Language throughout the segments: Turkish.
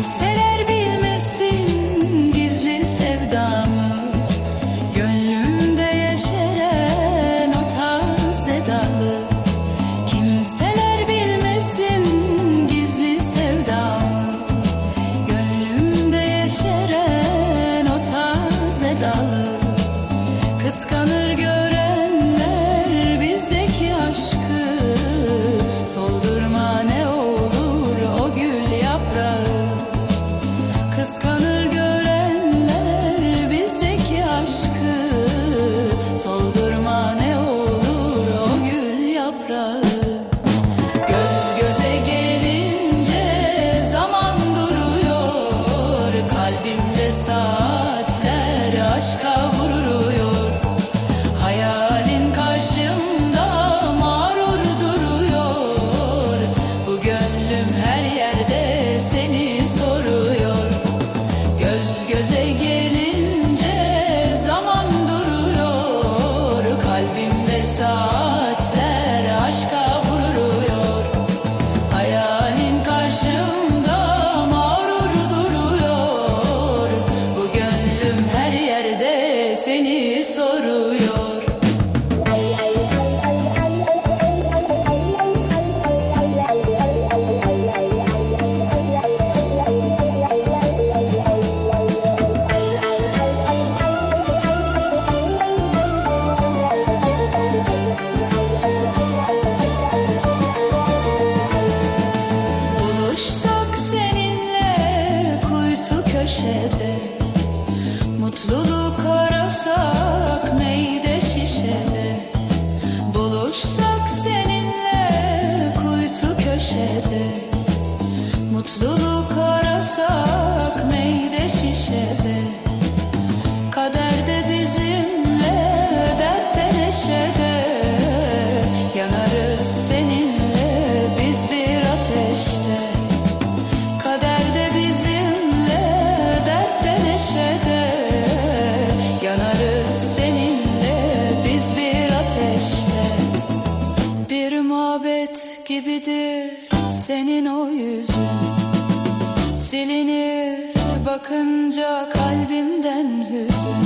Kimseler bilmesin gizli sevdamı. Gönlümde yeşeren o taze dalı Kimseler bilmesin gizli sevdamı. Gönlümde yeşeren o taze dalı Kıskanır yaprağı. Göz göze gelince zaman duruyor Kalbimde saatler seni soruyor. Buluşsak seninle kuytu köşede Mutluluk arasak meyde şişede Buluşsak seninle kuytu köşede. Mutluluk arasak meyde şişede gibidir senin o yüzün. Silinir bakınca kalbimden hüzün.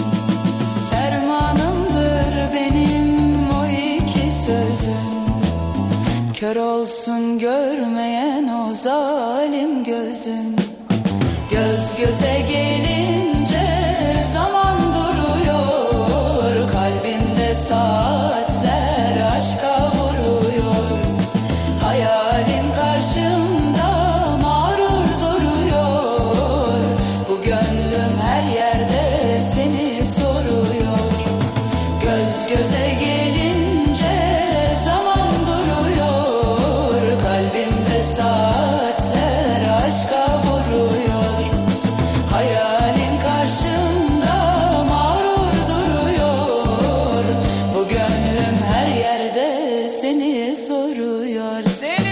Fermanımdır benim o iki sözün Kör olsun görmeyen o zalim gözün. Göz göze gelince soruyor seni